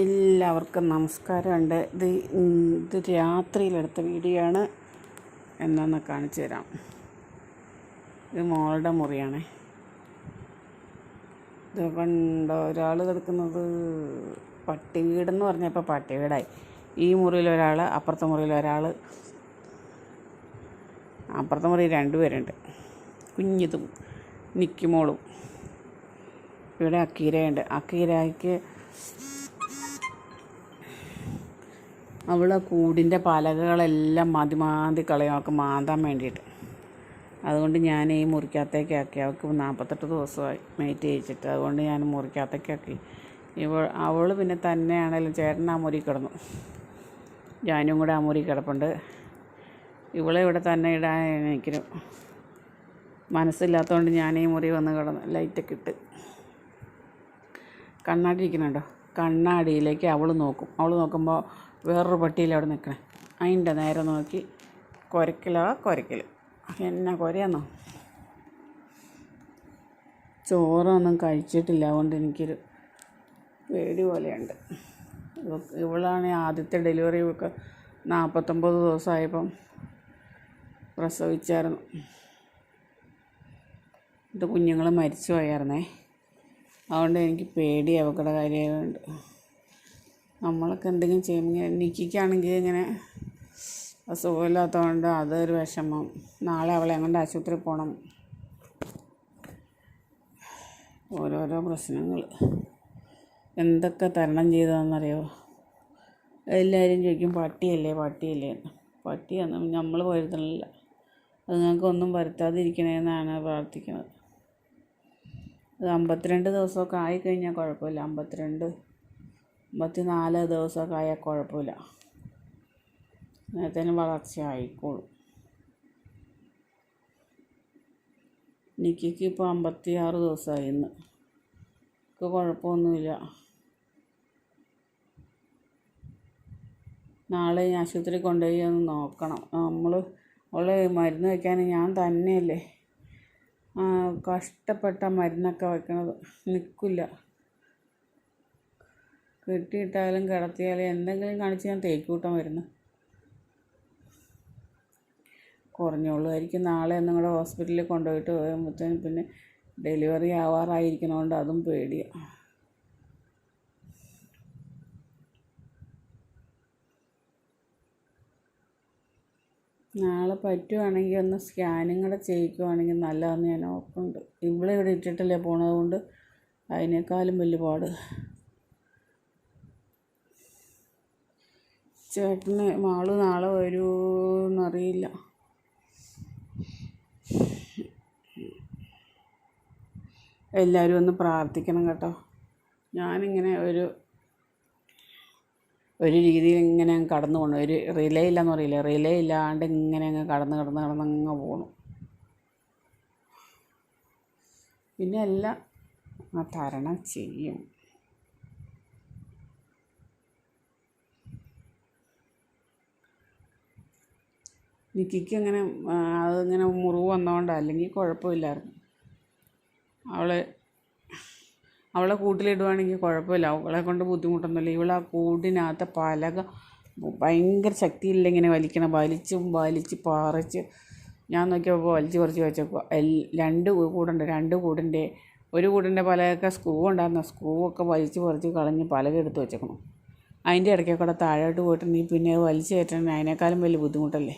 എല്ലാവർക്കും നമസ്കാരമുണ്ട്. ഇത് ഇത് രാത്രിയിലെടുത്ത വീഡിയോ ആണ് എന്നൊന്ന് കാണിച്ചു തരാം. ഇത് മോളുടെ മുറിയാണ്. ഇത് കണ്ടോ ഒരാൾ കിടക്കുന്നത് പട്ടി വീടെന്ന് പറഞ്ഞപ്പോൾ പട്ടി വീടായി. ഈ മുറിയിൽ ഒരാൾ അപ്പുറത്തെ മുറിയിൽ ഒരാൾ അപ്പുറത്തെ മുറിയിൽ രണ്ടുപേരുണ്ട് കുഞ്ഞിതും നിക്കുമോളും ഇവിടെ അക്കീരയുണ്ട്. അക്കീരയ്ക്ക് അവളെ കൂടിന്റെ പലകകളെല്ലാം മാതി മാന്തി കളയും. അവൾക്ക് മാന്താൻ വേണ്ടിയിട്ട്. അതുകൊണ്ട് ഞാൻ ഈ മുറിക്കകത്തേക്കാക്കി അവൾക്ക് നാൽപ്പത്തെട്ട് ദിവസമായി മേറ്റ് ചെയ്യിച്ചിട്ട് അതുകൊണ്ട് ഞാൻ മുറിക്കകത്തേക്കാക്കി ഇവൾ അവൾ പിന്നെ തന്നെയാണേലും ചേട്ടൻ ആ മുറി കിടന്നു. ഞാനും കൂടെ ആ മുറി കിടപ്പുണ്ട്. ഇവളെ ഇവിടെ തന്നെ ഇടാൻ എനിക്ക് മനസ്സില്ലാത്തതുകൊണ്ട് ഞാൻ ഈ മുറി വന്ന് കിടന്നു ലൈറ്റൊക്കെ ഇട്ട് കണ്ണാടി ഇരിക്കുന്നുണ്ടോ? കണ്ണാടിയിലേക്ക് അവൾ നോക്കും. അവൾ നോക്കുമ്പോൾ വേറൊരു പട്ടിയിൽ അവിടെ നിൽക്കണേ അതിന്റെ നേരെ നോക്കി കുരക്കലാ കുരക്കൽ എന്നാ കുരയാന്നോ? ചോറൊന്നും കഴിച്ചിട്ടില്ല. അതുകൊണ്ട് എനിക്കൊരു പേടി പോലെയുണ്ട്. ഇവ- ഇവളാണ് ആദ്യത്തെ ഡെലിവറി ഒക്കെ നാൽപ്പത്തൊമ്പത് ദിവസമായപ്പം പ്രസവിച്ചായിരുന്നു. എന്നിട്ട് കുഞ്ഞുങ്ങൾ മരിച്ചു പോയായിരുന്നേ. അതുകൊണ്ട് എനിക്ക് പേടി അവക്കടെ കാര്യമായതുകൊണ്ട് നമ്മളൊക്കെ എന്തെങ്കിലും ചെയ്യുമ്പോൾ നിക്കിക്കാണെങ്കിൽ ഇങ്ങനെ സുഖമില്ലാത്തതുകൊണ്ട് അതൊരു വിഷമം. നാളെ അവളെ കൊണ്ട് ആശുപത്രിയിൽ പോകണം ഓരോരോ പ്രശ്നങ്ങൾ. എന്തൊക്കെ തരണം ചെയ്തതെന്നറിയോ? എല്ലാവരും ചോദിക്കും പട്ടിയല്ലേ പട്ടിയല്ലേ? പട്ടിയൊന്നും നമ്മൾ വരുത്തണില്ല അത് ഞങ്ങൾക്കൊന്നും വരുത്താതിരിക്കണേന്നാണ് പ്രാർത്ഥിക്കുന്നത്. അത് അമ്പത്തിരണ്ട് ദിവസമൊക്കെ ആയിക്കഴിഞ്ഞാൽ കുഴപ്പമില്ല. അമ്പത്തിരണ്ട് അമ്പത്തി നാല് ദിവസമൊക്കെ ആയാൽ കുഴപ്പമില്ല. നേരത്തേനും വളർച്ച ആയിക്കോളും. നിക്കിക്ക് ഇപ്പോൾ അമ്പത്തി ആറ് ദിവസമായി ഇന്ന്. ഇപ്പോൾ കുഴപ്പമൊന്നുമില്ല. നാളെ ആശുപത്രി കൊണ്ടുപോയി ഒന്ന് നോക്കണം. നമ്മൾ അവളെ മരുന്ന് വയ്ക്കാൻ ഞാൻ തന്നെയല്ലേ? കഷ്ടപ്പെട്ട മരുന്നൊക്കെ വെക്കണത്. നിൽക്കില്ല കെട്ടിയിട്ടാലും കിടത്തിയാലും എന്തെങ്കിലും കാണിച്ച് ഞാൻ തേക്കൂട്ടം വരുന്നു. കുറഞ്ഞോളുമായിരിക്കും. നാളെ ഒന്നും കൂടെ ഹോസ്പിറ്റലിൽ കൊണ്ടുപോയിട്ട് വരുമ്പോഴത്തേനും പിന്നെ ഡെലിവറി ആവാറായിരിക്കണോണ്ട് അതും പേടിയാണ് നാളെ പറ്റുവാണെങ്കിൽ ഒന്ന് സ്കാനിങ് കൂടെ ചെയ്യിക്കുവാണെങ്കിൽ നല്ലതെന്ന് ഞാൻ ഓർക്കുന്നുണ്ട് ഇവിടെ ഇവിടെ ഇട്ടിട്ടല്ലേ പോണത് കൊണ്ട് അതിനേക്കാളും വലിയ പാട്. ചേട്ടന് മാൾ നാളെ വരുമെന്നറിയില്ല എല്ലാവരും ഒന്ന് പ്രാർത്ഥിക്കണം കേട്ടോ. ഞാനിങ്ങനെ ഒരു ഒരു രീതിയിൽ ഇങ്ങനെ അങ്ങ് കടന്നു പോകണം ഒരു റിലേ ഇല്ലെന്ന് പറയില്ല? റിലേ ഇല്ലാണ്ട് ഇങ്ങനെ അങ്ങ് കടന്ന് കടന്ന് കടന്ന് അങ്ങ് പോകണം പിന്നെ എല്ലാം ആ തരണം ചെയ്യും. നിക്കിക്ക് അങ്ങനെ അതിങ്ങനെ മുറിവ് വന്നതുകൊണ്ടാണ് അല്ലെങ്കിൽ കുഴപ്പമില്ലായിരുന്നു. അവളെ അവളെ കൂട്ടിലിടുവാണെങ്കിൽ കുഴപ്പമില്ല. അവളെ കൊണ്ട് ബുദ്ധിമുട്ടൊന്നുമില്ല. ഇവൾ ആ കൂടിനകത്തെ പലക ഭയങ്കര ശക്തിയില്ല ഇങ്ങനെ വലിക്കണം വലിച്ചും വലിച്ച് പറിച്ച് ഞാൻ നോക്കിയപ്പോൾ വലിച്ച് പറിച്ച് എൽ രണ്ട് കൂടുണ്ട് രണ്ട് കൂടിന്റെ ഒരു കൂടിന്റെ പലകൊക്കെ സ്ക്രൂ ഉണ്ടായിരുന്നു? സ്ക്രൂ ഒക്കെ വലിച്ച് പറിച്ച് കളഞ്ഞ് പലക എടുത്ത് വെച്ചേക്കണം. അതിന്റെ ഇടയ്ക്കൊക്കെ താഴോട്ട് പോയിട്ട് നീ പിന്നെ അത് കയറ്റണം അതിനേക്കാളും വലിയ ബുദ്ധിമുട്ടല്ലേ?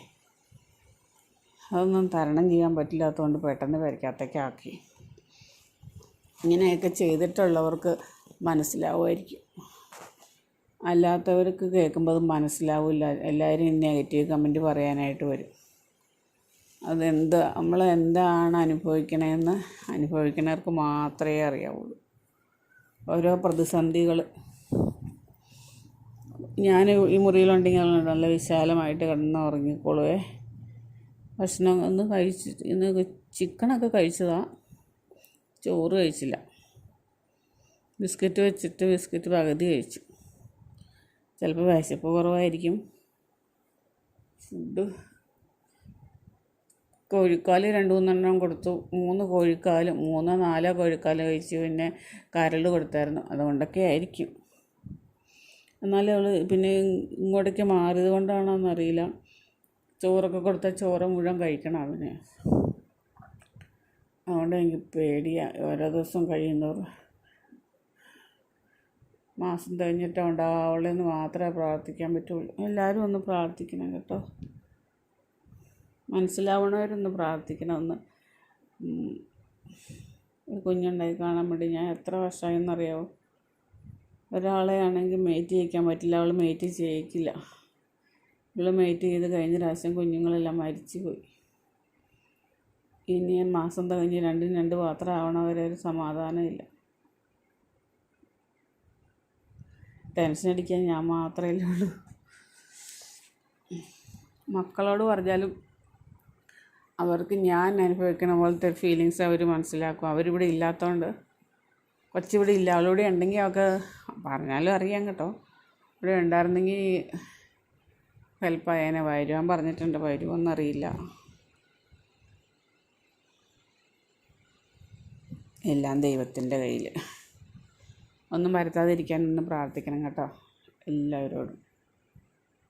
അതൊന്നും തരണം ചെയ്യാൻ പറ്റില്ലാത്തതുകൊണ്ട് പെട്ടെന്ന് പെരക്കകത്തേക്ക് ആക്കി. ഇങ്ങനെയൊക്കെ ചെയ്തിട്ടുള്ളവർക്ക് മനസ്സിലാവുമായിരിക്കും. അല്ലാത്തവർക്ക് കേൾക്കുമ്പോൾ അത് മനസ്സിലാവില്ല. എല്ലാവരും നെഗറ്റീവ് കമന്റ് പറയാനായിട്ട് വരും. അതെന്ത് നമ്മൾ എന്താണ് അനുഭവിക്കണതെന്ന് അനുഭവിക്കുന്നവർക്ക് മാത്രമേ അറിയാവുള്ളൂ. ഓരോ പ്രതിസന്ധികൾ. ഞാൻ ഈ മുറിയിലുണ്ടെങ്കിൽ നല്ല വിശാലമായിട്ട് കിടന്ന് ഉറങ്ങിക്കോളുവേ ഭക്ഷണം ഒന്ന് കഴിച്ച് ഇന്ന് ചിക്കനൊക്കെ കഴിച്ചതാണ് ചോറ് കഴിച്ചില്ല. ബിസ്ക്കറ്റ് വെച്ചിട്ട് ബിസ്ക്കറ്റ് പകുതി കഴിച്ചു. ചിലപ്പോൾ വിശപ്പ് കുറവായിരിക്കും. ഫുഡ് കോഴിക്കാൽ രണ്ട് മൂന്നെണ്ണം കൊടുത്തു. മൂന്ന് കോഴിക്കാലും മൂന്നോ നാലോ കോഴിക്കാൽ കഴിച്ചു. പിന്നെ കരൾ കൊടുത്തായിരുന്നു. അതുകൊണ്ടൊക്കെ ആയിരിക്കും. എന്നാലും അവൾ പിന്നെ ഇങ്ങോട്ടേക്ക് മാറിയത് കൊണ്ടാണോ എന്നറിയില്ല ചോറൊക്കെ കൊടുത്താൽ ചോറ് മുഴുവൻ കഴിക്കണം അവന്. അതുകൊണ്ട് എനിക്ക് പേടിയാണ് ഓരോ ദിവസം കഴിയുന്നവർ മാസം തെഞ്ഞിട്ടേ ഉണ്ടാവുള്ളൂ മാത്രമേ പ്രാർത്ഥിക്കാൻ പറ്റുള്ളൂ. എല്ലാവരും ഒന്ന് പ്രാർത്ഥിക്കണം കേട്ടോ. മനസ്സിലാവണവരൊന്ന് പ്രാർത്ഥിക്കണം ഒന്ന്. ഒരു കുഞ്ഞുണ്ടായി കാണാൻ വേണ്ടി ഞാൻ എത്ര വർഷമായെന്നറിയാമോ ഒരാളെ ആണെങ്കിൽ മേറ്റ് ചെയ്യിക്കാൻ പറ്റില്ല. അവൾ മേറ്റ് ചെയ്യിക്കില്ല. ഇവൾ മേറ്റ് ചെയ്ത് കഴിഞ്ഞ പ്രാവശ്യം കുഞ്ഞുങ്ങളെല്ലാം മരിച്ചു പോയി ഇനി മാസം തികഞ്ഞ് രണ്ടും രണ്ട് പാത്രം ആവണവരെ ഒരു സമാധാനമില്ല. ടെൻഷൻ അടിക്കാൻ ഞാൻ മാത്രമേ ഉള്ളൂ മക്കളോട് പറഞ്ഞാലും അവർക്ക് ഞാൻ അനുഭവിക്കുന്ന പോലത്തെ ഫീലിങ്സ് അവർ മനസ്സിലാക്കും. അവരിവിടെ ഇല്ലാത്തതുകൊണ്ട് കൊച്ചിവിടെ ഇല്ല. അവളിവിടെ ഉണ്ടെങ്കിൽ അവൾക്ക് പറഞ്ഞാലും അറിയാം കേട്ടോ. ഇവിടെ ഉണ്ടായിരുന്നെങ്കിൽ ഹെൽപ്പ് ആയേനെ. വരുവാൻ പറഞ്ഞിട്ടുണ്ട് വരുമോയെന്നറിയില്ല എല്ലാം ദൈവത്തിന്റെ കയ്യിൽ. ഒന്നും വരുത്താതിരിക്കാനൊന്ന് പ്രാർത്ഥിക്കണം കേട്ടോ. എല്ലാവരോടും.